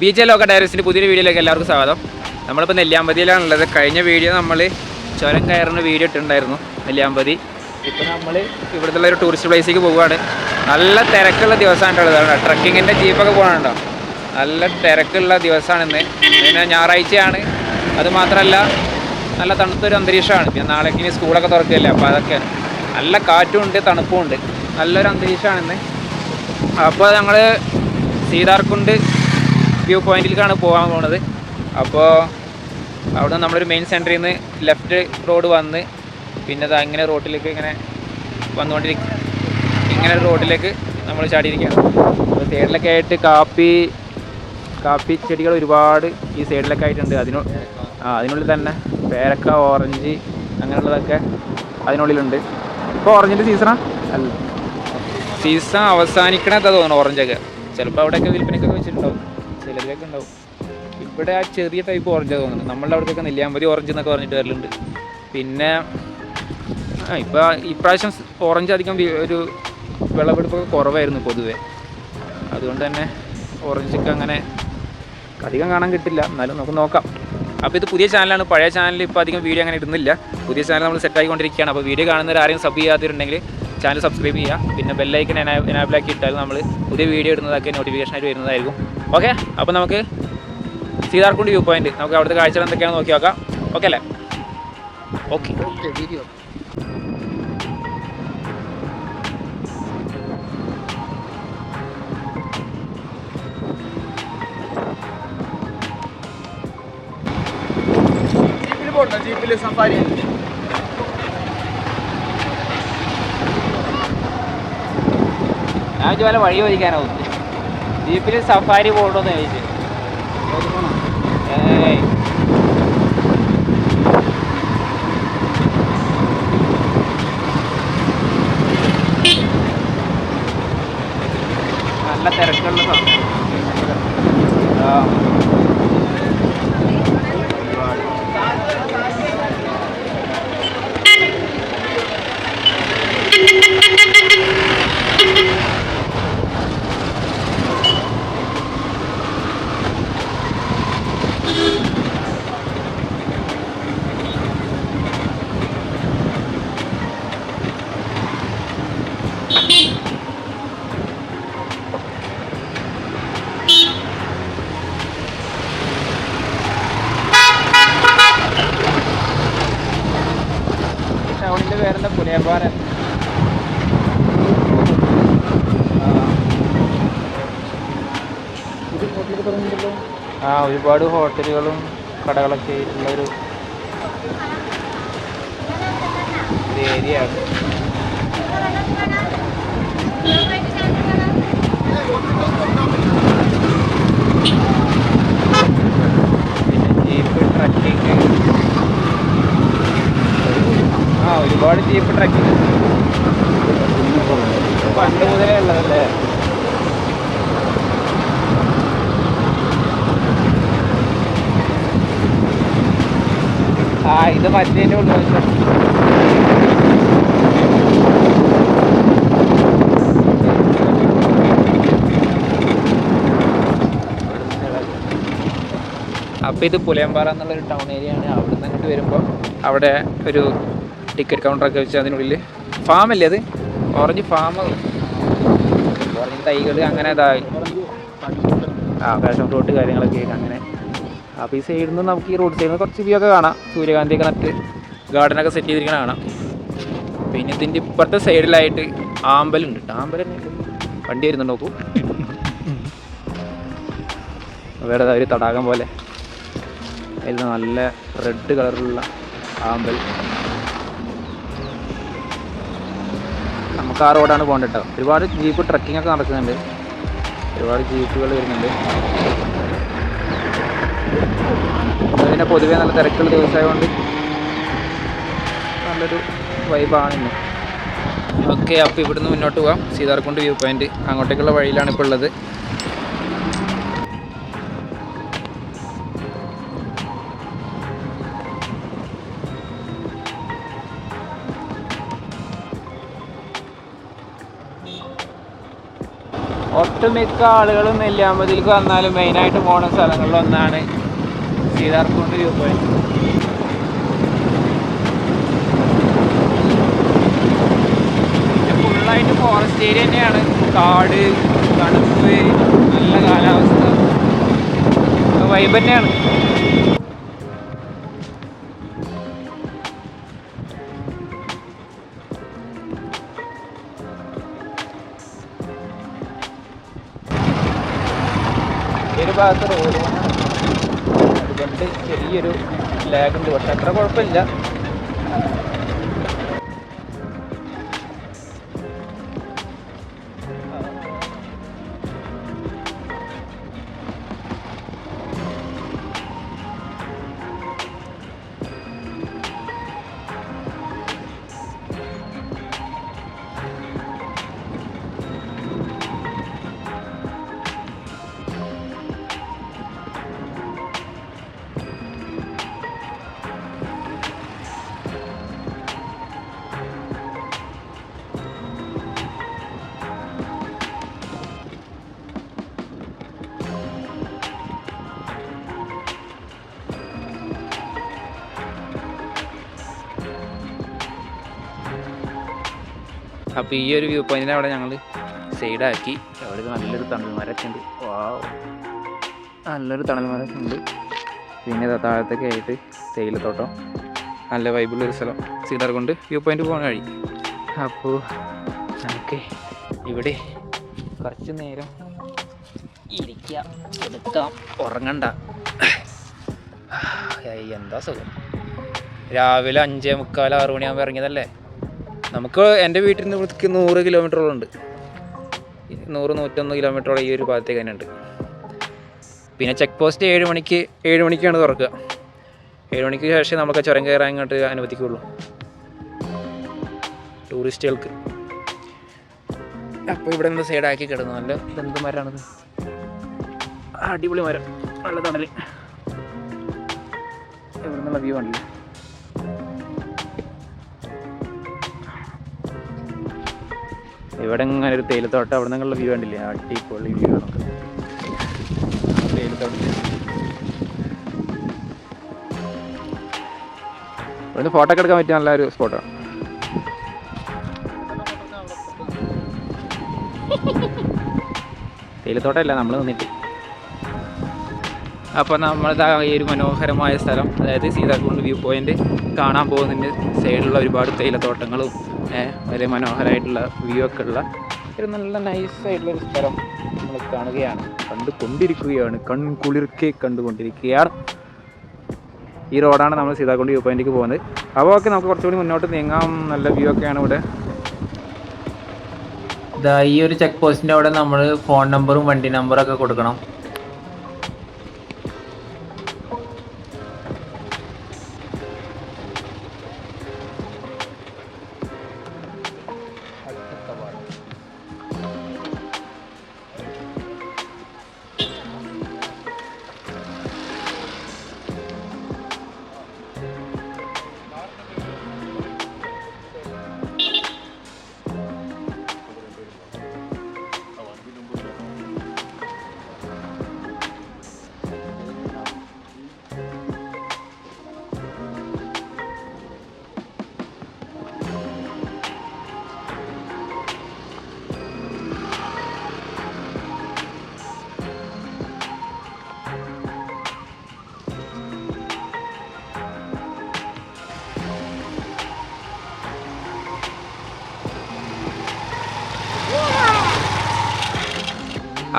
B J ലോക ഡയറീസിന്റെ പുതിയൊരു വീഡിയോയിലേക്ക് എല്ലാവർക്കും സ്വാഗതം. നമ്മളിപ്പോൾ നെല്ലിയാമ്പതിയിലാണുള്ളത്. കഴിഞ്ഞ വീഡിയോ നമ്മൾ ചുരം കയറുന്ന വീഡിയോ ഇട്ടുണ്ടായിരുന്നു നെല്ലിയാമ്പതി. ഇപ്പോൾ നമ്മൾ ഇവിടുത്തെ ഒരു ടൂറിസ്റ്റ് പ്ലേസിലേക്ക് പോവുകയാണ്. നല്ല തിരക്കുള്ള ദിവസമായിട്ടുള്ളത് ട്രക്കിങ്ങിന്റെ ജീപ്പൊക്കെ പോകാനുണ്ടോ നല്ല തിരക്കുള്ള ദിവസമാണിന്ന് പിന്നെ ഞായറാഴ്ചയാണ്. അതുമാത്രമല്ല നല്ല തണുത്തൊരു അന്തരീക്ഷമാണ്. പിന്നെ നാളേക്ക് ഇനി സ്കൂളൊക്കെ തുറക്കുകയല്ലേ അപ്പോൾ അതൊക്കെ നല്ല കാറ്റും ഉണ്ട് തണുപ്പും ഉണ്ട്. നല്ലൊരു അന്തരീക്ഷമാണിന്ന് അപ്പോൾ ഞങ്ങൾ സീതാർകുണ്ട് വ്യൂ പോയിന്റിലേക്കാണ് പോകാൻ പോണത്. അപ്പോൾ അവിടെ നിന്ന് നമ്മളൊരു മെയിൻ സെന്ററിൽ നിന്ന് ലെഫ്റ്റ് റോഡ് വന്ന് പിന്നെ അത് അങ്ങനെ റോഡിലേക്ക് ഇങ്ങനെ വന്നുകൊണ്ടിരിക്കും. ഇങ്ങനെ റോഡിലേക്ക് നമ്മൾ ചാടിയിരിക്കുകയാണ് അപ്പോൾ സൈഡിലൊക്കെ ആയിട്ട് കാപ്പി കാപ്പി ചെടികൾ ഒരുപാട് ഈ സൈഡിലൊക്കെ ആയിട്ടുണ്ട്. അതിനു ആ അതിനുള്ളിൽ തന്നെ പേരക്ക ഓറഞ്ച് അങ്ങനെയുള്ളതൊക്കെ അതിനുള്ളിലുണ്ട്. ഇപ്പോൾ ഓറഞ്ചിന്റെ സീസണാ അല്ല. സീസൺ അവസാനിക്കണതാ തോന്നുന്നു ഓറഞ്ചൊക്കെ. ചിലപ്പോൾ അവിടെയൊക്കെ വിൽപ്പനയ്ക്കൊക്കെ വെച്ചിട്ടുണ്ടാവും ചിലതിലൊക്കെ ഉണ്ടാവും. ഇവിടെ ആ ചെറിയ ടൈപ്പ് ഓറഞ്ച് തോന്നുന്നു. നമ്മളുടെ അവിടത്തേക്ക് നെല്ലിയാമ്പതി ഓറഞ്ച് എന്നൊക്കെ പറഞ്ഞിട്ട് വരലുണ്ട്. പിന്നെ ആ ഇപ്പോൾ ഇപ്രാവശ്യം ഓറഞ്ച് അധികം ഒരു വിളവെടുപ്പൊക്കെ കുറവായിരുന്നു പൊതുവേ. അതുകൊണ്ട് തന്നെ ഓറഞ്ചൊക്കെ അങ്ങനെ അധികം കാണാൻ കിട്ടില്ല. എന്നാലും നമുക്ക് നോക്കാം. അപ്പോൾ ഇത് പുതിയ ചാനലാണ് പഴയ ചാനൽ ഇപ്പോൾ അധികം വീഡിയോ അങ്ങനെ ഇടുന്നില്ല. പുതിയ ചാനൽ നമ്മൾ സെറ്റ് ആയിക്കൊണ്ടിരിക്കുകയാണ്. അപ്പോൾ വീഡിയോ കാണുന്നവർ ആരെയും സബ് ചെയ്യാത്തിട്ടുണ്ടെങ്കിൽ ചാനൽ സബ്സ്ക്രൈബ് ചെയ്യുക. പിന്നെ ബെല്ലൈക്കൻ എനാബിൾ ആക്കി ഇട്ടാൽ നമ്മൾ പുതിയ വീഡിയോ ഇടുന്നതൊക്കെ നോട്ടിഫിക്കേഷനായിട്ട് വരുന്നതായിരിക്കും. ഓക്കെ? അപ്പോൾ നമുക്ക് സീതാർകുണ്ട് വ്യൂ പോയിന്റ്. നമുക്ക് അവിടുത്തെ കാഴ്ചകൾ എന്തൊക്കെയാണെന്ന് നോക്കി നോക്കാം. ഓക്കെ അല്ലേ? ഓക്കെ. ജീപ്പിൽ സഫാരി ഞാൻ ചോദിച്ചാൽ വഴി ചോദിക്കാനാവും ജീപ്പിൽ സഫാരി പോകണമെന്ന് ചോദിച്ചു. നല്ല തിരക്കുള്ള സമയം. ആ ഒരുപാട് ഹോട്ടലുകളും കടകളൊക്കെ ഉള്ള ഒരു ഒരു ഏരിയ ആണ്. ആ ഒരുപാട് ജീപ്പ് ട്രക്കിങ് പണ്ട് മുതലേ ഉള്ളതല്ലേ ആ ഇത് മറ്റേന്റെ ഉള്ളു അപ്പോൾ ഇത് പുലയമ്പാറ എന്നുള്ളൊരു ടൗൺ ഏരിയ ആണ്. അവിടെ നിന്ന് വരുമ്പോൾ അവിടെ ഒരു ടിക്കറ്റ് കൗണ്ടറൊക്കെ വെച്ച് അതിനുള്ളിൽ ഫാമല്ലേ അത്? ഓറഞ്ച് ഫാം ഓറഞ്ച് തൈകൾ അങ്ങനെ ഇതായി. ആ പാഷൻ ഫ്രൂട്ട് കാര്യങ്ങളൊക്കെ അങ്ങനെ അപ്പോൾ ഈ സൈഡിൽ നിന്ന് നമുക്ക് ഈ റോഡ് സൈഡിൽ നിന്ന് കുറച്ച് വ്യൂ ഒക്കെ കാണാം. സൂര്യകാന്തിയൊക്കെ നട്ട് ഗാർഡനൊക്കെ സെറ്റ് ചെയ്തിരിക്കണ കാണാം. പിന്നെ ഇതിന്റെ ഇപ്പുറത്തെ സൈഡിലായിട്ട് ആമ്പലുണ്ട് കേട്ടോ ആമ്പൽ. വണ്ടി വരുന്നുണ്ട് നോക്കൂ. വേറെ ഒരു തടാകം പോലെ. അതിൽ നല്ല റെഡ് കളറിലുള്ള ആമ്പൽ. നമുക്ക് ആ റോഡാണ് പോകേണ്ടത് കേട്ടോ ഒരുപാട് ജീപ്പ് ട്രക്കിംഗ് ഒക്കെ നടക്കുന്നുണ്ട്. ഒരുപാട് ജീപ്പുകൾ വരുന്നുണ്ട്. അതിനെ പൊതുവേ നല്ല തിരക്കുള്ള ദിവസമായതുകൊണ്ട് നല്ലൊരു വൈബാണ് ഇന്ന്. ഓക്കെ അപ്പോൾ ഇവിടുന്ന് മുന്നോട്ട് പോകാം സീതാർകുണ്ട് വ്യൂ പോയിന്റ് അങ്ങോട്ടേക്കുള്ള വഴിയിലാണ് ഇപ്പോൾ ഉള്ളത്. ഒട്ടുമിക്ക ആളുകളും നെല്ലിയാമ്പതിലേക്ക് വന്നാലും മെയിനായിട്ട് പോകുന്ന സ്ഥലങ്ങളിലൊന്നാണ് സീതാർകുണ്ട് പോയി ഫുള്ളായിട്ട് ഫോറസ്റ്റ് ഏരിയ തന്നെയാണ്. കാട് തണുപ്പ് നല്ല കാലാവസ്ഥ. വൈബ് തന്നെയാണ്. ഒരു ഭാഗത്ത് റോഡ് അതുകൊണ്ട് ചെറിയൊരു ലാഗ് ഉണ്ട്. പക്ഷെ അത്ര കുഴപ്പമില്ല. അപ്പോൾ ഈ ഒരു വ്യൂ പോയിന്റിനെ അവിടെ ഞങ്ങൾ സൈഡാക്കി അവിടെ നല്ലൊരു തണൽ മരമൊക്കെ ഉണ്ട് നല്ലൊരു തണൽ ഉണ്ട്. പിന്നെ താഴത്തൊക്കെ ആയിട്ട് തേയിലത്തോട്ടം. നല്ല വൈബുള്ളൊരു സ്ഥലം. സീഡർ കൊണ്ട് വ്യൂ പോയിന്റ് പോകാൻ വഴി. അപ്പോൾ നമുക്ക് ഇവിടെ കുറച്ച് നേരം ഇരിക്കാം. എടുക്കാം. ഉറങ്ങണ്ട. എന്താ സുഖം? രാവിലെ അഞ്ചേ മുക്കാൽ ആറ് മണിയാകുമ്പോൾ ഇറങ്ങിയതല്ലേ? നമുക്ക് എന്റെ വീട്ടിൽ നിന്ന് ഇവിടേക്ക് നൂറ് കിലോമീറ്ററോളം ഉണ്ട് നൂറ് നൂറ്റൊന്ന് കിലോമീറ്ററോളം ഈ ഒരു ഭാഗത്തേക്ക് തന്നെ ഉണ്ട് പിന്നെ ചെക്ക് പോസ്റ്റ് ഏഴ് മണിക്ക് ഏഴ് മണിക്കാണ് തുറക്കുക. ഏഴ് മണിക്ക് ശേഷം നമുക്ക് ചുരം കയറാൻ ഇങ്ങോട്ട് അനുവദിക്കുള്ളൂ ടൂറിസ്റ്റുകൾക്ക്. അപ്പോൾ ഇവിടെ നിന്ന് സൈഡാക്കി കിടന്നു. നല്ല എന്ത് മരമാണത്? അടിപൊളി മരം. നല്ല തണൽ ഇവിടെ നിന്നുള്ള വ്യൂ ആണല്ലേ? ഇവിടെ ഇങ്ങനെ ഒരു തേയിലത്തോട്ടം അവിടെ നിന്നുള്ള വ്യൂ കണ്ടില്ലേ? അടിപൊളി വ്യൂ ആണ് ഇവിടുന്ന് ഫോട്ടോ ഒക്കെ എടുക്കാൻ പറ്റിയ നല്ലൊരു സ്പോട്ടാണ് തേയിലത്തോട്ടമല്ല നമ്മൾ നിന്നിട്ട്. അപ്പോൾ നമ്മളിതാ ഈ ഒരു മനോഹരമായ സ്ഥലം അതായത് സീതാകുണ്ട് വ്യൂ പോയിന്റ് കാണാൻ പോകുന്നതിന്റെ സൈഡിലുള്ള ഒരുപാട് തേയിലത്തോട്ടങ്ങളും വളരെ മനോഹരമായിട്ടുള്ള വ്യൂ ഒക്കെ ഉള്ള ഒരു നല്ല നൈസായിട്ടുള്ളൊരു സ്ഥലം നമ്മൾ കാണുകയാണ്. കണ്ടുകൊണ്ടിരിക്കുകയാണ്. കൺകുളിർക്കെ കണ്ടുകൊണ്ടിരിക്കുകയാണ്. ഈ റോഡാണ് നമ്മൾ സീതാകുണ്ട് വ്യൂ പോയിന്റിലേക്ക് പോകുന്നത്. അപ്പോൾ ഒക്കെ നമുക്ക് കുറച്ചുകൂടി മുന്നോട്ട് നീങ്ങാം. നല്ല വ്യൂ ഒക്കെയാണ് ഇവിടെ. ഇതാ ഈ ഒരു ചെക്ക് പോസ്റ്റിന്റെ അവിടെ നമ്മൾ ഫോൺ നമ്പറും വണ്ടി നമ്പറും ഒക്കെ കൊടുക്കണം.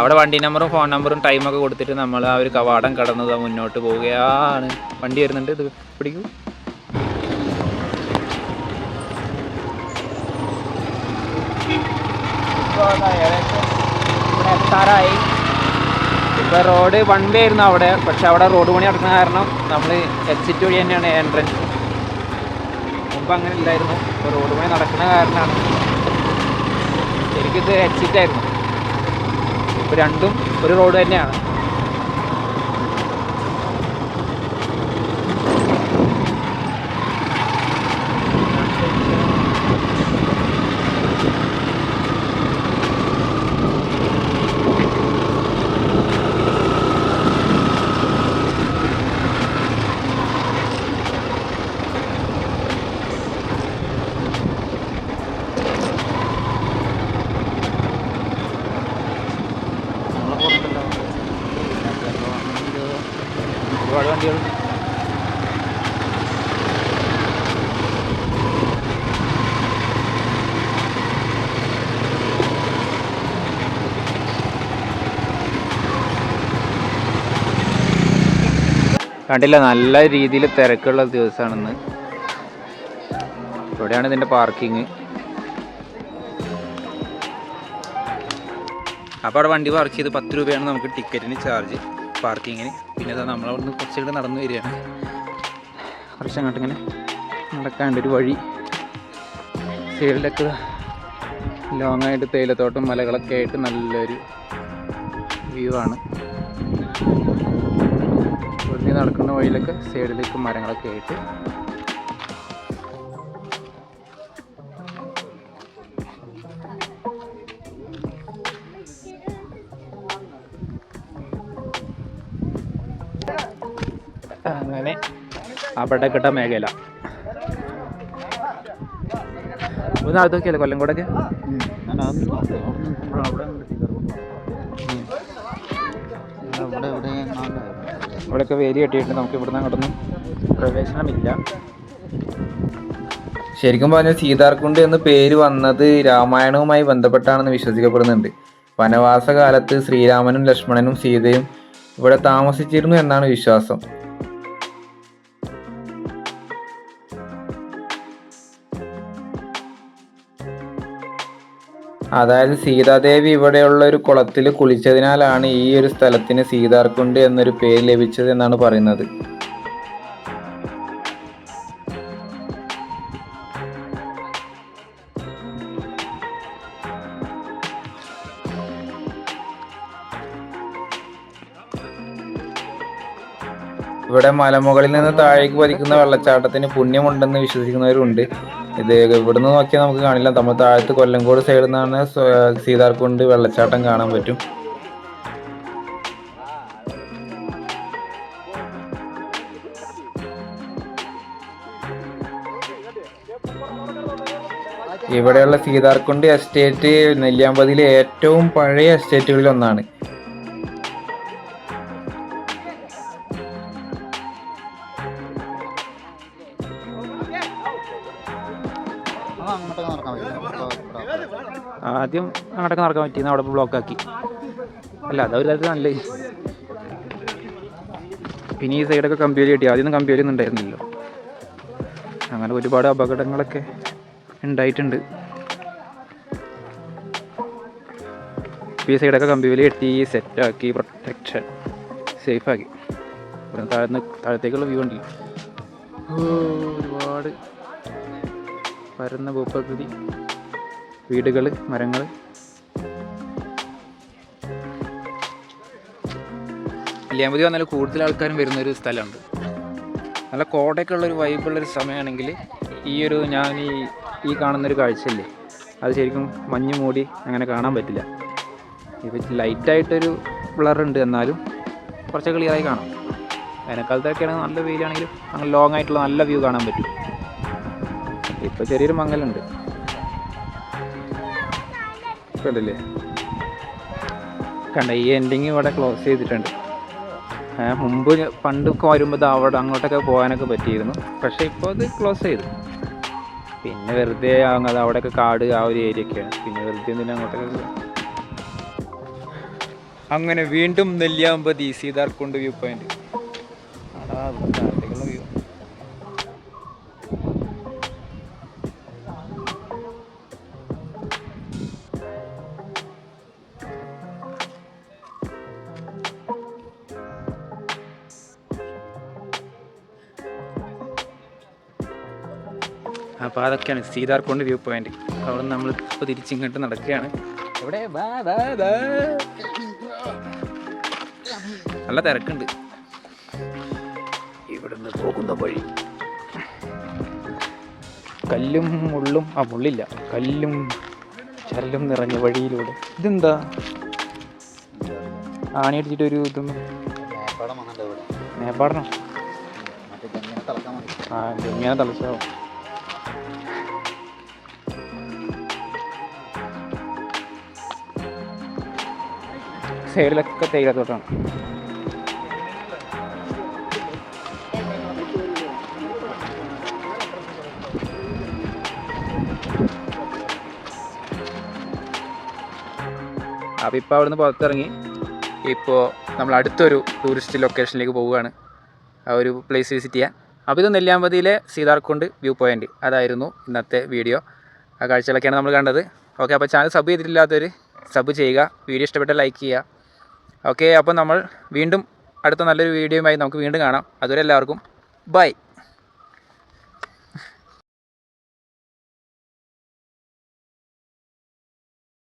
അവിടെ വണ്ടി നമ്പറും ഫോൺ നമ്പറും ടൈമൊക്കെ കൊടുത്തിട്ട് നമ്മൾ ആ ഒരു കവാടം കടന്നത് മുന്നോട്ട് പോവുകയാണ്. വണ്ടി വരുന്നുണ്ട്. ഇത് പിടിക്കൂ. എത്താറായി. ഇപ്പോൾ റോഡ് വൺ വേ ആയിരുന്നു അവിടെ. പക്ഷെ അവിടെ റോഡ് പണി നടക്കുന്ന കാരണം നമ്മൾ എക്സിറ്റ് വഴി തന്നെയാണ് എൻട്രൻസ് മുമ്പ് അങ്ങനെ ഇല്ലായിരുന്നു. ഇപ്പോൾ റോഡ് പണി നടക്കുന്ന കാരണമാണ്. ശരിക്കും ഇത് എക്സിറ്റ് ആയിരുന്നു. രണ്ടും ഒരു റോഡ് തന്നെയാണ്. കണ്ടില്ല നല്ല രീതിയിൽ തിരക്കുള്ള ദിവസമാണെന്ന് ഇവിടെയാണ് ഇതിന്റെ പാർക്കിങ്. അപ്പോൾ അവിടെ വണ്ടി പാർക്ക് ചെയ്ത് പത്ത് രൂപയാണ് നമുക്ക് ടിക്കറ്റിന് ചാർജ് പാർക്കിങ്ങിന് പിന്നെ നമ്മളവിടെ നിന്ന് കുറച്ചുകൂടെ നടന്നു വരികയാണ്. കുറച്ച് അങ്ങോട്ട് ഇങ്ങനെ നടക്കാണ്ട് ഒരു വഴി സൈഡിലൊക്കെ ലോങ് ആയിട്ട് തേയിലത്തോട്ടം മലകളൊക്കെ ആയിട്ട് നല്ലൊരു വ്യൂ ആണ്. ഇവിടുന്ന് നടക്കുന്ന വഴിയിലൊക്കെ സൈഡിലേക്ക് മരങ്ങളൊക്കെ ആയിട്ട് അങ്ങനെ അപടക്കെട്ട മേഖല ഒന്ന് അത് നോക്കിയല്ലേ കൊല്ലംകോടൊക്കെ ഇവിടെയൊക്കെ വേലി കെട്ടിയിട്ട് നമുക്ക് ഇവിടുന്ന് അങ്ങോട്ടൊന്നും പ്രവേശനമില്ല. ശരിക്കും പറഞ്ഞാൽ സീതാർകുണ്ട് എന്ന് പേര് വന്നത് രാമായണവുമായി ബന്ധപ്പെട്ടാണെന്ന് വിശ്വസിക്കപ്പെടുന്നുണ്ട്. വനവാസ കാലത്ത് ശ്രീരാമനും ലക്ഷ്മണനും സീതയും ഇവിടെ താമസിച്ചിരുന്നു എന്നാണ് വിശ്വാസം. അതായത് സീതാദേവി ഇവിടെയുള്ള ഒരു കുളത്തിൽ കുളിച്ചതിനാലാണ് ഈ ഒരു സ്ഥലത്തിന് സീതാർകുണ്ട് എന്നൊരു പേര് ലഭിച്ചത് എന്നാണ് പറയുന്നത്. ഇവിടെ മലമുകളിൽ നിന്ന് താഴേക്ക് പതിക്കുന്ന വെള്ളച്ചാട്ടത്തിന് പുണ്യമുണ്ടെന്ന് വിശ്വസിക്കുന്നവരുണ്ട്. ഇത് ഇവിടുന്ന് നോക്കിയാൽ നമുക്ക് കാണില്ല. നമ്മൾ താഴത്ത് കൊല്ലങ്കോട് സൈഡിൽ നിന്നാണ് സീതാർകുണ്ട് വെള്ളച്ചാട്ടം കാണാൻ പറ്റും. ഇവിടെയുള്ള സീതാർകുണ്ട് എസ്റ്റേറ്റ് നെല്ലിയാമ്പതിയിലെ ഏറ്റവും പഴയ എസ്റ്റേറ്റുകളിൽ ഒന്നാണ്. ആദ്യം അങ്ങോട്ടൊക്കെ നടക്കാൻ പറ്റിയെന്ന് അവിടെ ബ്ലോക്ക് ആക്കി. അല്ല അതൊരു തരത്തിൽ നല്ല പിന്നെ ഈ സൈഡൊക്കെ കമ്പ്യൂരി കിട്ടി ആദ്യം കമ്പ്യൂരി ഒന്നും ഉണ്ടായിരുന്നില്ലല്ലോ. അങ്ങനെ ഒരുപാട് അപകടങ്ങളൊക്കെ ഉണ്ടായിട്ടുണ്ട്. ഈ സൈഡൊക്കെ കമ്പ്യൂരി കെട്ടി സെറ്റാക്കി പ്രൊട്ടക്ഷൻ സേഫാക്കി ഇവിടെ താഴ്ന്ന് താഴത്തേക്കുള്ള വ്യൂ ഉണ്ടല്ലോ. ഒരുപാട് പരന്ന ഭൂപ്രകൃതി. വീടുകൾ മരങ്ങൾ നെല്ലിയാമ്പതി വന്നാൽ കൂടുതൽ ആൾക്കാരും വരുന്നൊരു സ്ഥലമുണ്ട്. നല്ല കോടയൊക്കെ ഉള്ളൊരു വൈബുള്ളൊരു സമയമാണെങ്കിൽ ഈ ഒരു ഞാൻ ഈ ഈ കാണുന്നൊരു കാഴ്ചയില്ലേ? അത് ശരിക്കും മഞ്ഞ് മൂടി അങ്ങനെ കാണാൻ പറ്റില്ല. ഇപ്പം ലൈറ്റായിട്ടൊരു ഉണ്ട് എന്നാലും കുറച്ച് ക്ലിയറായി കാണാം. വേനൽക്കാലത്തൊക്കെയാണെങ്കിൽ നല്ല വെയിലാണെങ്കിലും അങ്ങനെ ലോങ് ആയിട്ടുള്ള നല്ല വ്യൂ കാണാൻ പറ്റും. ഇപ്പോൾ ചെറിയൊരു മങ്ങലുണ്ട്. കണ്ടില്ലേ? കണ്ട ഈ എൻഡിങ് ഇവിടെ ക്ലോസ് ചെയ്തിട്ടുണ്ട്. മുമ്പ് പണ്ട് പണ്ടൊക്കെ വരുമ്പോൾ അവിടെ അങ്ങോട്ടൊക്കെ പോകാനൊക്കെ പറ്റിയിരുന്നു. പക്ഷേ ഇപ്പോൾ അത് ക്ലോസ് ചെയ്തു. പിന്നെ വെറുതെ അത് അവിടെയൊക്കെ കാട് ആ ഒരു ഏരിയ ഒക്കെയാണ്. പിന്നെ വെറുതെ എന്തിനാ അങ്ങോട്ടൊക്കെ അങ്ങനെ വീണ്ടും നെല്ലിയാമ്പതി സീതാർക്കുണ്ട് വ്യൂ പോയിന്റ് അടാ അപ്പോൾ അതൊക്കെയാണ് സീതാർകുണ്ട് വ്യൂ പോയിന്റ് അവിടെ നമ്മൾ ഇപ്പോൾ തിരിച്ചിങ്ങോട്ട് നടക്കുകയാണ്. ഇവിടെ. നല്ല തിരക്കുണ്ട്. ഇവിടുന്ന് പോകുന്ന വഴി. കല്ലും മുള്ളും ആ മുള്ളില്ല. കല്ലും ചരലും നിറഞ്ഞ വഴിയിലൂടെ. ഇതെന്താ? ആണി അടിച്ചിട്ടൊരു ഇതൊന്നും നേപ്പാടണം ആ ഇങ്ങനെ തലച്ചാവും സൈഡിലൊക്കെ തേയില തേയിലത്തോട്ടാണ്. അപ്പോൾ ഇപ്പോൾ അവിടുന്ന് പുറത്തിറങ്ങി. ഇപ്പോൾ നമ്മൾ അടുത്തൊരു ടൂറിസ്റ്റ് ലൊക്കേഷനിലേക്ക് പോവുകയാണ്. ആ ഒരു പ്ലേസ് വിസിറ്റ് ചെയ്യാൻ. അപ്പോൾ ഇത് നെല്ലിയാമ്പതിയിലെ സീതാർക്കുണ്ട് വ്യൂ പോയിന്റ് അതായിരുന്നു ഇന്നത്തെ വീഡിയോ ആ കാഴ്ചകളൊക്കെയാണ് നമ്മൾ കണ്ടത്. ഓക്കെ അപ്പോൾ ചാനൽ സബ് ചെയ്തിട്ടില്ലാത്തവർ സബ് ചെയ്യുക. വീഡിയോ ഇഷ്ടപ്പെട്ടാൽ ലൈക്ക് ചെയ്യുക. ഓക്കെ അപ്പോൾ നമ്മൾ വീണ്ടും അടുത്ത നല്ലൊരു വീഡിയോയുമായി നമുക്ക് വീണ്ടും കാണാം. അതുവരെ എല്ലാവർക്കും ബൈ.